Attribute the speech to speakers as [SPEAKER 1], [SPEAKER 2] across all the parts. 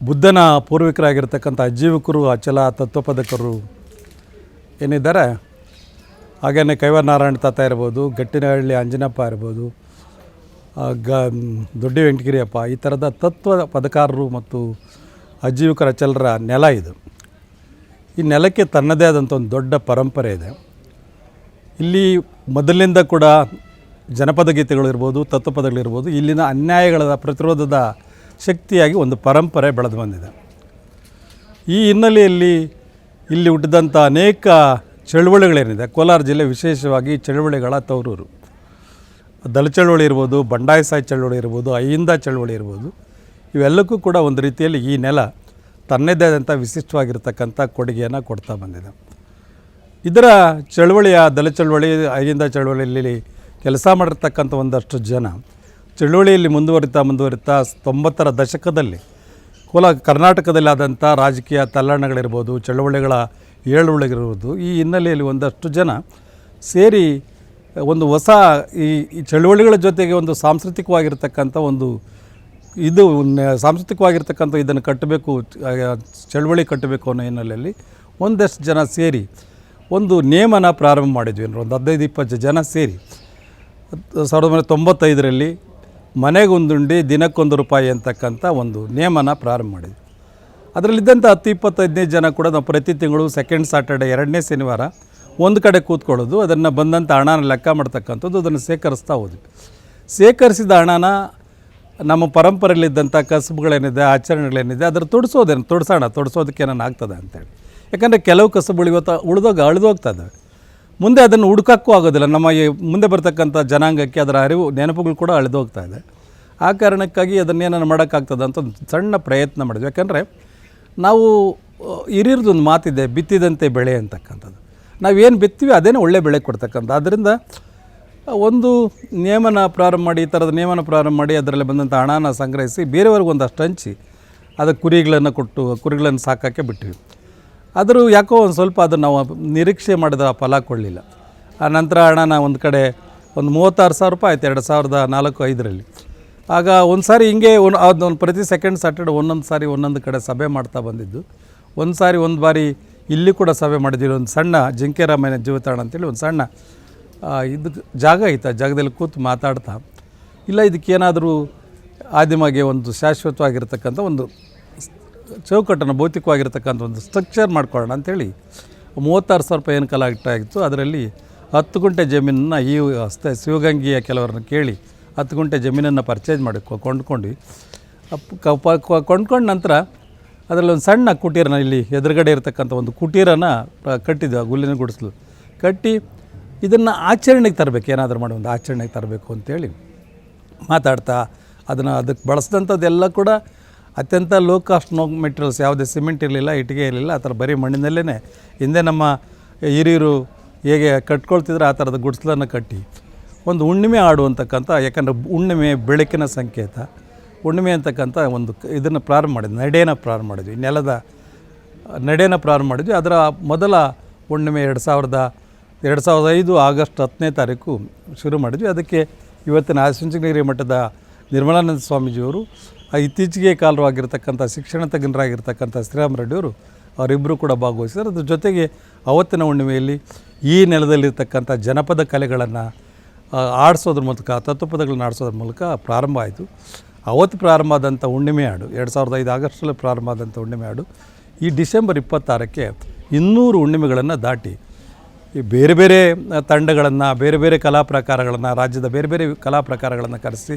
[SPEAKER 1] ಬುದ್ಧನ ಪೂರ್ವಿಕರಾಗಿರ್ತಕ್ಕಂಥ ಅಜ್ಜೀವಕರು ಅಚಲ ತತ್ವಪದಕರು ಏನಿದ್ದಾರೆ? ಹಾಗೆಯೇ ಕೈವನಾರಾಯಣ ತಾತ ಇರ್ಬೋದು, ಗಟ್ಟಿನಹಳ್ಳಿ ಅಂಜನಪ್ಪ ಇರ್ಬೋದು ಗ ದೊಡ್ಡ ವೆಂಕಟಗಿರಿಯಪ್ಪ, ಈ ಥರದ ತತ್ವ ಪದಕಾರರು ಮತ್ತು ಅಜ್ಜೀವಿಕರ ಅಚಲರ ನೆಲ ಇದು. ಈ ನೆಲಕ್ಕೆ ತನ್ನದೇ ಆದಂಥ ಒಂದು ದೊಡ್ಡ ಪರಂಪರೆ ಇದೆ. ಇಲ್ಲಿ ಮೊದಲಿನಿಂದ ಕೂಡ ಜನಪದ ಗೀತೆಗಳಿರ್ಬೋದು, ತತ್ವಪದಗಳಿರ್ಬೋದು, ಇಲ್ಲಿನ ಅನ್ಯಾಯಗಳ ಪ್ರತಿರೋಧದ ಶಕ್ತಿಯಾಗಿ ಒಂದು ಪರಂಪರೆ ಬೆಳೆದು ಬಂದಿದೆ. ಈ ಹಿನ್ನೆಲೆಯಲ್ಲಿ ಇಲ್ಲಿ ಹುಟ್ಟಿದಂಥ ಅನೇಕ ಚಳುವಳಿಗಳೇನಿದೆ, ಕೋಲಾರ ಜಿಲ್ಲೆ ವಿಶೇಷವಾಗಿ ಚಳುವಳಿಗಳ ತವರೂರು. ದಲ ಚಳವಳಿ ಇರ್ಬೋದು, ಬಂಡಾಯ ಸಾಯಿ ಚಳುವಳಿ ಇರ್ಬೋದು, ಅಹಿಂದ ಚಳುವಳಿ ಇರ್ಬೋದು, ಇವೆಲ್ಲಕ್ಕೂ ಕೂಡ ಒಂದು ರೀತಿಯಲ್ಲಿ ಈ ನೆಲ ತನ್ನದೇ ಆದಂಥ ವಿಶಿಷ್ಟವಾಗಿರ್ತಕ್ಕಂಥ ಕೊಡುಗೆಯನ್ನು ಕೊಡ್ತಾ ಬಂದಿದೆ. ಇದರ ಚಳುವಳಿಯ ದಲ ಚಳುವಳಿ, ಅಹಿಂದ ಚಳವಳಿಯಲ್ಲಿ ಕೆಲಸ ಮಾಡಿರ್ತಕ್ಕಂಥ ಒಂದಷ್ಟು ಜನ ಚಳುವಳಿಯಲ್ಲಿ ಮುಂದುವರಿತಾ ಮುಂದುವರಿತಾ ತೊಂಬತ್ತರ ದಶಕದಲ್ಲಿ ಕೋಲ ಕರ್ನಾಟಕದಲ್ಲಿ ಆದಂಥ ರಾಜಕೀಯ ತಲ್ಲಣಗಳಿರ್ಬೋದು, ಚಳುವಳಿಗಳ ಏಳುವಳಿಗಿರ್ಬೋದು ಈ ಹಿನ್ನೆಲೆಯಲ್ಲಿ ಒಂದಷ್ಟು ಜನ ಸೇರಿ ಒಂದು ಹೊಸ ಈ ಚಳುವಳಿಗಳ ಜೊತೆಗೆ ಒಂದು ಸಾಂಸ್ಕೃತಿಕವಾಗಿರ್ತಕ್ಕಂಥ ಒಂದು ಇದು ಸಾಂಸ್ಕೃತಿಕವಾಗಿರ್ತಕ್ಕಂಥ ಇದನ್ನು ಕಟ್ಟಬೇಕು ಚಳುವಳಿ ಕಟ್ಟಬೇಕು ಅನ್ನೋ ಹಿನ್ನೆಲೆಯಲ್ಲಿ ಒಂದಷ್ಟು ಜನ ಸೇರಿ ಒಂದು ನೇಮನ ಪ್ರಾರಂಭ ಮಾಡಿದ್ವಿ ಅಂದ್ರೆ ಒಂದು ಹದಿನೈದು ಇಪ್ಪತ್ತು ಜನ ಸೇರಿ. ಸಾವಿರದ ಒಂಬೈನೂರ ತೊಂಬತ್ತೈದರಲ್ಲಿ ಮನೆಗೊಂದುಂಡಿ ದಿನಕ್ಕೊಂದು ರೂಪಾಯಿ ಅಂತಕ್ಕಂಥ ಒಂದು ನಿಯಮನ ಪ್ರಾರಂಭ ಮಾಡಿದ್ವಿ ಅದರಲ್ಲಿದ್ದಂಥ ಹತ್ತು ಇಪ್ಪತ್ತು ಹದಿನೈದು ಜನ ಕೂಡ ನಾವು ಪ್ರತಿ ತಿಂಗಳು ಸೆಕೆಂಡ್ ಸಾಟರ್ಡೆ ಎರಡನೇ ಶನಿವಾರ ಒಂದು ಕಡೆ ಕೂತ್ಕೊಳ್ಳೋದು, ಅದನ್ನು ಬಂದಂಥ ಹಣನ ಲೆಕ್ಕ ಮಾಡ್ತಕ್ಕಂಥದ್ದು, ಅದನ್ನು ಸೇಕರಿಸ್ತಾ ಹೋದ್ವಿ. ಸೇಕರಿಸಿದ ಹಣನ ನಮ್ಮ ಪರಂಪರೆಯಲ್ಲಿದ್ದಂಥ ಕಸಬುಗಳೇನಿದೆ, ಆಚರಣೆಗಳೇನಿದೆ, ಅದರ ತೊಡಿಸೋದೇನು, ತೊಡ್ಸೋಣ, ತೊಡಿಸೋದಕ್ಕೆ ಏನಾರು ಆಗ್ತದೆ ಅಂತೇಳಿ. ಯಾಕಂದರೆ ಕೆಲವು ಕಸಬುಗಳು ಇವತ್ತು ಉಳಿದೋಗ ಅಳಿದೋಗ್ತಾ ಇದ್ದಾವೆ ಮುಂದೆ ಅದನ್ನು ಹುಡುಕಕ್ಕೂ ಆಗೋದಿಲ್ಲ. ನಮ್ಮ ಈ ಮುಂದೆ ಬರ್ತಕ್ಕಂಥ ಜನಾಂಗಕ್ಕೆ ಅದರ ಅರಿವು, ನೆನಪುಗಳು ಕೂಡ ಅಳಿದೋಗ್ತಾ ಇದೆ. ಆ ಕಾರಣಕ್ಕಾಗಿ ಅದನ್ನೇನನ್ನು ಮಾಡೋಕ್ಕಾಗ್ತದೆ ಅಂತ ಒಂದು ಸಣ್ಣ ಪ್ರಯತ್ನ ಮಾಡಿದ್ವಿ. ಯಾಕಂದರೆ ನಾವು ಹಿರಿಯರದ್ದು ಮಾತಿದೆ, ಬಿತ್ತಿದಂತೆ ಬೆಳೆ ಅಂತಕ್ಕಂಥದ್ದು. ನಾವೇನು ಬಿತ್ತೀವಿ ಅದೇನೇ ಒಳ್ಳೆ ಬೆಳೆ ಕೊಡ್ತಕ್ಕಂಥ. ಆದ್ದರಿಂದ ಒಂದು ನಿಯಮನ ಪ್ರಾರಂಭ ಮಾಡಿ, ಈ ಥರದ ನಿಯಮನ ಪ್ರಾರಂಭ ಮಾಡಿ, ಅದರಲ್ಲಿ ಬಂದಂಥ ಹಣನ ಸಂಗ್ರಹಿಸಿ ಬೇರೆಯವ್ರಿಗೆ ಒಂದಷ್ಟು ಹಂಚಿ, ಅದಕ್ಕೆ ಕುರಿಗಳನ್ನು ಕೊಟ್ಟು, ಕುರಿಗಳನ್ನು ಸಾಕೋಕ್ಕೆ ಬಿಟ್ವಿ. ಆದರೂ ಯಾಕೋ ಒಂದು ಸ್ವಲ್ಪ ಅದು ನಾವು ನಿರೀಕ್ಷೆ ಮಾಡಿದ ಫಲ ಕೊಡಲಿಲ್ಲ. ಆ ನಂತರ ಹಣನ ಒಂದು ಕಡೆ ಒಂದು ಮೂವತ್ತಾರು ಸಾವಿರ ರೂಪಾಯಿ ಆಯ್ತು, ಎರಡು ಸಾವಿರದ ನಾಲ್ಕು, ಐದರಲ್ಲಿ. ಆಗ ಒಂದು ಸಾರಿ ಹಿಂಗೆ ಒಂದು ಅದೊಂದು ಪ್ರತಿ ಸೆಕೆಂಡ್ ಸ್ಯಾಟರ್ಡೆ ಒಂದೊಂದು ಸಾರಿ ಒಂದೊಂದು ಕಡೆ ಸಭೆ ಮಾಡ್ತಾ ಬಂದಿದ್ದು. ಒಂದು ಸಾರಿ ಒಂದು ಬಾರಿ ಇಲ್ಲಿ ಕೂಡ ಸಭೆ ಮಾಡಿದ್ವಿ. ಒಂದು ಸಣ್ಣ ಜಿಂಕೆ ರಾಮಾಯಣ ಜೀವತಾಣ ಅಂತೇಳಿ ಒಂದು ಸಣ್ಣ ಇದು ಜಾಗ ಐತೆ ಜಾಗದಲ್ಲಿ ಕೂತು ಮಾತಾಡ್ತಾ. ಇಲ್ಲ ಇದಕ್ಕೇನಾದರೂ ಆದಿಮಾಗೆ ಒಂದು ಶಾಶ್ವತವಾಗಿರ್ತಕ್ಕಂಥ ಒಂದು ಚೌಕಟ್ಟನ್ನು ಭೌತಿಕವಾಗಿರ್ತಕ್ಕಂಥ ಒಂದು ಸ್ಟ್ರಕ್ಚರ್ ಮಾಡ್ಕೊಳ್ಳೋಣ ಅಂಥೇಳಿ ಮೂವತ್ತಾರು ಸಾವಿರ ರೂಪಾಯಿ ಏನು ಕಲೆಕ್ಟ್ ಆಗಿತ್ತು ಅದರಲ್ಲಿ ಹತ್ತು ಗುಂಟೆ ಜಮೀನನ್ನು ಈ ಹಸ್ತ ಶಿವಗಂಗೆಯ ಕೆಲವರನ್ನ ಕೇಳಿ ಹತ್ತು ಗುಂಟೆ ಜಮೀನನ್ನು ಪರ್ಚೇಸ್ ಮಾಡಿ ಕೊಂಡ್ಕೊಂಡ್ವಿ ಕೊಂಡ್ಕೊಂಡ. ನಂತರ ಅದರಲ್ಲಿ ಒಂದು ಸಣ್ಣ ಕುಟೀರನ ಇಲ್ಲಿ ಎದುರುಗಡೆ ಇರತಕ್ಕಂಥ ಒಂದು ಕುಟೀರನ ಕಟ್ಟಿದ್ವಿ, ಆ ಗುಲ್ಲಿನ ಗುಡಿಸಲು. ಕಟ್ಟಿ ಇದನ್ನು ಆಚರಣೆಗೆ ತರಬೇಕು, ಏನಾದರೂ ಮಾಡಿ ಒಂದು ಆಚರಣೆಗೆ ತರಬೇಕು ಅಂತೇಳಿ ಮಾತಾಡ್ತಾ ಅದನ್ನು ಅದಕ್ಕೆ ಬಳಸಿದಂಥದ್ದೆಲ್ಲ ಕೂಡ ಅತ್ಯಂತ ಲೋ ಕಾಸ್ಟ್ ನೋ ಮೆಟೀರಿಯಲ್ಸ್ ಯಾವುದೇ ಸಿಮೆಂಟ್ ಇರಲಿಲ್ಲ, ಇಟ್ಟಿಗೆ ಇರಲಿಲ್ಲ, ಆ ಥರ ಬರೀ ಮಣ್ಣಿನಲ್ಲೇ ಹಿಂದೆ ನಮ್ಮ ಹಿರಿಯರು ಹೇಗೆ ಕಟ್ಕೊಳ್ತಿದ್ರೆ, ಆ ಥರದ ಗುಡ್ಸ್ಲನ್ನು ಕಟ್ಟಿ. ಒಂದು ಹುಣ್ಣಿಮೆ ಆಡುವಂತಕ್ಕಂಥ ಯಾಕಂದರೆ ಹುಣ್ಣಿಮೆ ಬೆಳಕಿನ ಸಂಕೇತ. ಹುಣ್ಣಿಮೆ ಅಂತಕ್ಕಂಥ ಒಂದು ಇದನ್ನು ಪ್ರಾರಂಭ ಮಾಡಿದ್ವಿ ನಡೆಯನ್ನು ಪ್ರಾರಂಭ ಮಾಡಿದ್ವಿ, ನೆಲದ ನಡೆಯನ್ನು ಪ್ರಾರಂಭ ಮಾಡಿದ್ವಿ. ಅದರ ಮೊದಲ ಹುಣ್ಣಿಮೆ ಎರಡು ಸಾವಿರದ ಎರಡು ಸಾವಿರದ ಐದು ಆಗಸ್ಟ್ ಹತ್ತನೇ ತಾರೀಕು ಶುರು ಮಾಡಿದ್ವಿ. ಅದಕ್ಕೆ ಇವತ್ತಿನ ಆಶಂಚನಗಿರಿ ಮಠದ ನಿರ್ಮಲಾನಂದ ಸ್ವಾಮೀಜಿಯವರು ಇತ್ತೀಚೆಗೆ ಕಾಲವಾಗಿರ್ತಕ್ಕಂಥ ಶಿಕ್ಷಣ ತಜ್ಞರಾಗಿರ್ತಕ್ಕಂಥ ಶ್ರೀರಾಮ್ ರೆಡ್ಡಿಯವರು ಅವರಿಬ್ಬರು ಕೂಡ ಭಾಗವಹಿಸಿದ್ದಾರೆ. ಅದ್ರ ಜೊತೆಗೆ ಅವತ್ತಿನ ಹುಣ್ಣಿಮೆಯಲ್ಲಿ ಈ ನೆಲದಲ್ಲಿರ್ತಕ್ಕಂಥ ಜನಪದ ಕಲೆಗಳನ್ನು ಆಡಿಸೋದ್ರ ಮೂಲಕ, ತತ್ವಪದಗಳನ್ನ ಆಡಿಸೋದ್ರ ಮೂಲಕ ಪ್ರಾರಂಭ ಆಯಿತು. ಅವತ್ತು ಪ್ರಾರಂಭ ಆದಂಥ ಹುಣ್ಣಿಮೆ ಹಾಡು, ಎರಡು ಸಾವಿರದ ಐದು ಆಗಸ್ಟಲ್ಲಿ ಪ್ರಾರಂಭ ಆದಂಥ ಹುಣ್ಣಿಮೆ ಹಾಡು, ಈ ಡಿಸೆಂಬರ್ ಇಪ್ಪತ್ತಾರಕ್ಕೆ ಇನ್ನೂರು ಹುಣ್ಣಿಮೆಗಳನ್ನು ದಾಟಿ, ಈ ಬೇರೆ ಬೇರೆ ತಂಡಗಳನ್ನು, ಬೇರೆ ಬೇರೆ ಕಲಾ ಪ್ರಕಾರಗಳನ್ನು ರಾಜ್ಯದ ಬೇರೆ ಬೇರೆ ಕಲಾ ಪ್ರಕಾರಗಳನ್ನು ಕರೆಸಿ,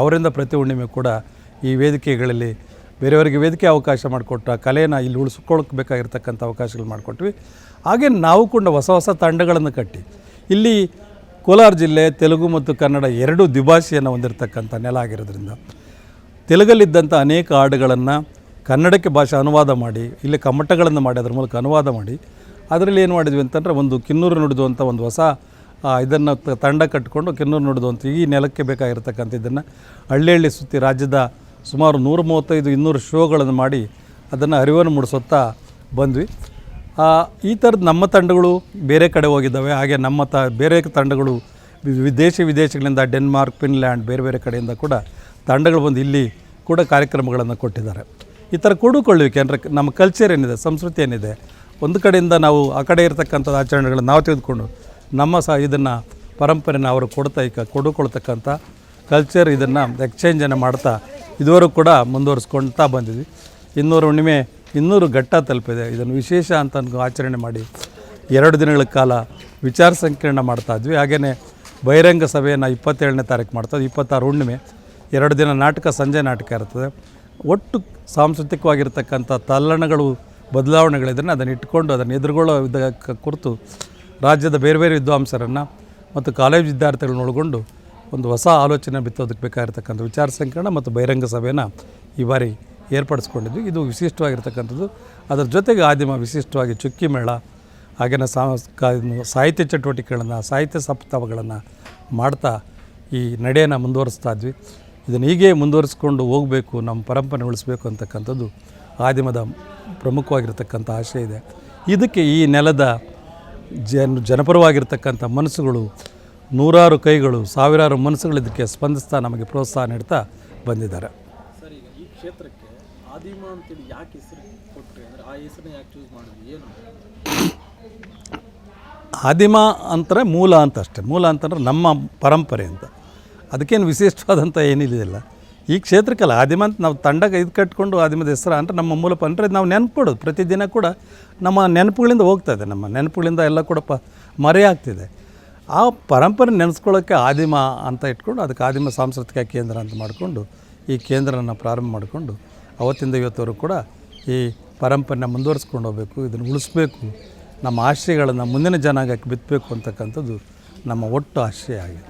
[SPEAKER 1] ಅವರಿಂದ ಪ್ರತಿ ಹುಣ್ಣಿಮೆ ಕೂಡ ಈ ವೇದಿಕೆಗಳಲ್ಲಿ ಬೇರೆಯವರಿಗೆ ವೇದಿಕೆ ಅವಕಾಶ ಮಾಡಿಕೊಟ್ಟ ಕಲೆಯನ್ನು ಇಲ್ಲಿ ಉಳಿಸ್ಕೊಳ್ಬೇಕಾಗಿರ್ತಕ್ಕಂಥ ಅವಕಾಶಗಳು ಮಾಡಿಕೊಟ್ವಿ. ಹಾಗೆ ನಾವು ಕೂಡ ಹೊಸ ಹೊಸ ತಂಡಗಳನ್ನು ಕಟ್ಟಿ. ಇಲ್ಲಿ ಕೋಲಾರ ಜಿಲ್ಲೆ, ತೆಲುಗು ಮತ್ತು ಕನ್ನಡ ಎರಡು ದ್ವಿಭಾಷೆಯನ್ನು ಹೊಂದಿರತಕ್ಕಂಥ ನೆಲ ಆಗಿರೋದ್ರಿಂದ ತೆಲುಗಲ್ಲಿದ್ದಂಥ ಅನೇಕ ಹಾಡುಗಳನ್ನು ಕನ್ನಡಕ್ಕೆ ಭಾಷೆ ಅನುವಾದ ಮಾಡಿ, ಇಲ್ಲಿ ಕಮ್ಮಟಗಳನ್ನು ಮಾಡಿ, ಅದ್ರ ಮೂಲಕ ಅನುವಾದ ಮಾಡಿ, ಅದರಲ್ಲಿ ಏನು ಮಾಡಿದ್ವಿ ಅಂತಂದರೆ ಒಂದು ಕಿನ್ನೂರು ನುಡಿದುವಂಥ ಒಂದು ಹೊಸ ಇದನ್ನು ತಂಡ ಕಟ್ಟಿಕೊಂಡು ಕಿನ್ನೂರು ನುಡಿದು ಅಂತ ಈ ನೆಲಕ್ಕೆ ಬೇಕಾಗಿರ್ತಕ್ಕಂಥ ಇದನ್ನು ಹಳ್ಳಿ ಹಳ್ಳಿ ಸುತ್ತಿ ರಾಜ್ಯದ ಸುಮಾರು ನೂರ ಮೂವತ್ತೈದು ಇನ್ನೂರು ಶೋಗಳನ್ನು ಮಾಡಿ ಅದನ್ನು ಅರಿವನ್ನು ಮೂಡಿಸುತ್ತಾ ಬಂದ್ವಿ. ಈ ಥರದ ನಮ್ಮ ತಂಡಗಳು ಬೇರೆ ಕಡೆ ಹೋಗಿದ್ದಾವೆ. ಹಾಗೆ ನಮ್ಮ ತ, ಬೇರೆ ತಂಡಗಳು ವಿದೇಶಿ ವಿದೇಶ ವಿದೇಶಗಳಿಂದ ಡೆನ್ಮಾರ್ಕ್, ಫಿನ್ಲ್ಯಾಂಡ್ ಬೇರೆ ಬೇರೆ ಕಡೆಯಿಂದ ಕೂಡ ತಂಡಗಳು ಬಂದು ಇಲ್ಲಿ ಕೂಡ ಕಾರ್ಯಕ್ರಮಗಳನ್ನು ಕೊಟ್ಟಿದ್ದಾರೆ. ಈ ಥರ ಕೂಡಿಕೊಳ್ಳುವಿಕೆ ಅಂದರೆ ನಮ್ಮ ಕಲ್ಚರ್ ಏನಿದೆ, ಸಂಸ್ಕೃತಿ ಏನಿದೆ, ಒಂದು ಕಡೆಯಿಂದ ನಾವು ಆ ಕಡೆ ಇರತಕ್ಕಂಥ ಆಚರಣೆಗಳನ್ನು ನಾವು ತೆಗೆದುಕೊಂಡು ನಮ್ಮ ಸಹ ಇದನ್ನು ಪರಂಪರೆನ ಅವರು ಕೊಡ್ತಾ ಕೊಡುಕೊಳ್ತಕ್ಕಂಥ ಕಲ್ಚರ್ ಇದನ್ನು ಎಕ್ಸ್ಚೇಂಜನ್ನು ಮಾಡ್ತಾ ಇದುವರೆಗೂ ಕೂಡ ಮುಂದುವರಿಸ್ಕೊಳ್ತಾ ಬಂದಿದ್ವಿ. ಇನ್ನೂರು ಹುಣ್ಣಿಮೆ ಇನ್ನೂರು ಘಟ್ಟ ತಲುಪಿದೆ. ಇದನ್ನು ವಿಶೇಷ ಅಂತ ಆಚರಣೆ ಮಾಡಿ ಎರಡು ದಿನಗಳ ಕಾಲ ವಿಚಾರ ಸಂಕಿರಣ ಮಾಡ್ತಾ ಇದ್ವಿ. ಹಾಗೆಯೇ ಬಹಿರಂಗ ಸಭೆಯನ್ನು ಇಪ್ಪತ್ತೇಳನೇ ತಾರೀಕು ಮಾಡ್ತಾ ಇಪ್ಪತ್ತಾರು ಹುಣ್ಣಿಮೆ, ಎರಡು ದಿನ ನಾಟಕ, ಸಂಜೆ ನಾಟಕ ಇರ್ತದೆ. ಒಟ್ಟು ಸಾಂಸ್ಕೃತಿಕವಾಗಿರ್ತಕ್ಕಂಥ ತಲ್ಲಣಗಳು ಬದಲಾವಣೆಗಳಿದ್ರೆ ಅದನ್ನು ಇಟ್ಕೊಂಡು ಅದನ್ನು ಎದುರುಗೊಳ್ಳೋ ವಿಧ ಕುರಿತು ರಾಜ್ಯದ ಬೇರೆ ಬೇರೆ ವಿದ್ವಾಂಸರನ್ನು ಮತ್ತು ಕಾಲೇಜ್ ವಿದ್ಯಾರ್ಥಿಗಳನ್ನ ಒಳಗೊಂಡು ಒಂದು ಹೊಸ ಆಲೋಚನೆ ಬಿತ್ತೋದಕ್ಕೆ ಬೇಕಾಗಿರ್ತಕ್ಕಂಥ ವಿಚಾರ ಸಂಕಿರಣ ಮತ್ತು ಬಹಿರಂಗ ಸಭೆಯನ್ನು ಈ ಬಾರಿ ಏರ್ಪಡಿಸ್ಕೊಂಡಿದ್ವಿ. ಇದು ವಿಶಿಷ್ಟವಾಗಿರ್ತಕ್ಕಂಥದ್ದು. ಅದರ ಜೊತೆಗೆ ಆದಿಮ ವಿಶಿಷ್ಟವಾಗಿ ಚುಕ್ಕಿ ಮೇಳ, ಹಾಗೆಯೇ ಸಾಹಿತ್ಯ ಚಟುವಟಿಕೆಗಳನ್ನು, ಸಾಹಿತ್ಯ ಸಪ್ತಾಹಗಳನ್ನು ಮಾಡ್ತಾ ಈ ನಡೆಯನ್ನು ಮುಂದುವರಿಸ್ತಾ ಇದ್ವಿ. ಇದನ್ನು ಹೀಗೆ ಮುಂದುವರಿಸ್ಕೊಂಡು ಹೋಗಬೇಕು, ನಮ್ಮ ಪರಂಪರೆ ಉಳಿಸ್ಬೇಕು ಅಂತಕ್ಕಂಥದ್ದು ಆದಿಮದ ಪ್ರಮುಖವಾಗಿರ್ತಕ್ಕಂಥ ಆಶಯ ಇದೆ. ಇದಕ್ಕೆ ಈ ನೆಲದ ಜನ, ಜನಪರವಾಗಿರ್ತಕ್ಕಂಥ ಮನಸ್ಸುಗಳು ನೂರಾರು ಕೈಗಳು ಸಾವಿರಾರು ಮನಸ್ಸುಗಳು ಇದಕ್ಕೆ ಸ್ಪಂದಿಸ್ತಾ ನಮಗೆ ಪ್ರೋತ್ಸಾಹ ನೀಡ್ತಾ ಬಂದಿದ್ದಾರೆ.
[SPEAKER 2] ಸರ್ ಈಗ ಈ ಕ್ಷೇತ್ರಕ್ಕೆ ಆದಿಮ ಅಂತೇಳಿ ಯಾಕೆ ಹೆಸರು ಕೊಟ್ಟರೆ ಅಂದರೆ ಆ ಹೆಸರನ್ನ ಯಾಕೆ ಚೂಸ್ ಮಾಡಿದ್ವಿ ಏನು?
[SPEAKER 1] ಆದಿಮ ಅಂತಾರೆ ಮೂಲ ಅಂತ ಅಷ್ಟೇ. ಮೂಲ ಅಂತಂದ್ರೆ ನಮ್ಮ ಪರಂಪರೆ ಅಂತ. ಅದಕ್ಕೇನು ವಿಶಿಷ್ಟವಾದಂಥ ಏನಿಲ್ಲ. ಈ ಕ್ಷೇತ್ರಕ್ಕಲ್ಲ ಆದಿಮ ಅಂತ ನಾವು ತಂಡಕ್ಕೆ ಇದು ಕಟ್ಕೊಂಡು ಆದಿಮದ ಹೆಸರು ಅಂದರೆ ನಮ್ಮ ಮೂಲ ಅಂದರೆ ನಾವು ನೆನ್ಪಿಡೋದು ಪ್ರತಿದಿನ ಕೂಡ ನಮ್ಮ ನೆನಪುಗಳಿಂದ ಹೋಗ್ತಾ ಇದೆ. ನಮ್ಮ ನೆನಪುಗಳಿಂದ ಎಲ್ಲ ಕೂಡ ಪ ಮರೆಯಾಗ್ತಿದೆ. ಆ ಪರಂಪರೆ ನೆನೆಸ್ಕೊಳ್ಳೋಕ್ಕೆ ಆದಿಮ ಅಂತ ಇಟ್ಕೊಂಡು ಅದಕ್ಕೆ ಆದಿಮ ಸಾಂಸ್ಕೃತಿಕ ಕೇಂದ್ರ ಅಂತ ಮಾಡಿಕೊಂಡು ಈ ಕೇಂದ್ರನ ಪ್ರಾರಂಭ ಮಾಡಿಕೊಂಡು ಅವತ್ತಿಂದ ಇವತ್ತವರು ಕೂಡ ಈ ಪರಂಪರೆನ ಮುಂದುವರಿಸ್ಕೊಂಡು ಹೋಗಬೇಕು, ಇದನ್ನು ಉಳಿಸ್ಬೇಕು, ನಮ್ಮ ಆಶಯಗಳನ್ನು ಮುಂದಿನ ಜನಾಂಗಕ್ಕೆ ಬಿತ್ತಬೇಕು ಅಂತಕ್ಕಂಥದ್ದು ನಮ್ಮ ಒಟ್ಟು ಆಶಯ ಆಗಿದೆ.